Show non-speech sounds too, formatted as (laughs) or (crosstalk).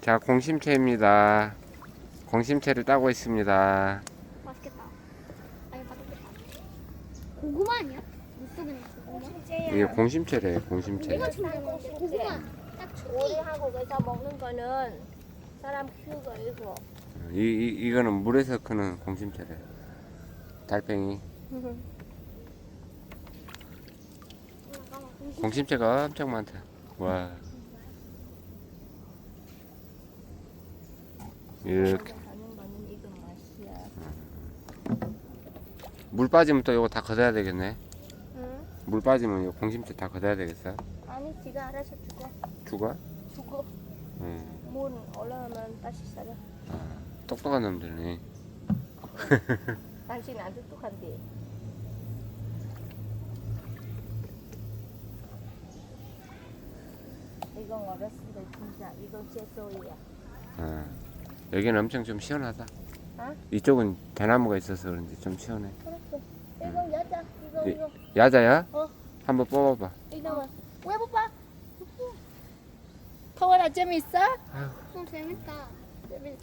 자, 공심채입니다. 공심채를 따고 있습니다. 맛있겠다. 아니 맛있겠다. 고구마 아니야? 물속에 있는 고구마? 이게 공심채래, 공심채. 이거 지금 고구마. 딱 우리 한국에서 먹는 거는 사람 키우고 이거 이, 이, 이거는 물에서 크는 공심채래. 달팽이. 공심채가 엄청 많다. 와. 이렇게. 이거 맛이야. 물 빠지면 또 이거 다 걷어야 되겠네. 응? 물 빠지면 이거 공심채 다 걷어야 되겠어. 아니 지가 알아서 죽어? 주고 응. 물 올라오면 다시 살아. 아, 똑똑한 놈들네. (laughs) 당신 안 똑똑한데. 이건 어렸을 때 진짜 이건 제 소리야. 아, 여기는 엄청 좀 시원하다. 어? 이쪽은 대나무가 있어서 그런지 좀 시원해. 그렇고 이건 여자 이거 예. 이거 야자야? 어. 한번 뽑아봐. 이거 왜 뽑아? 터원아 재밌어? 어 재밌다. 재밌어.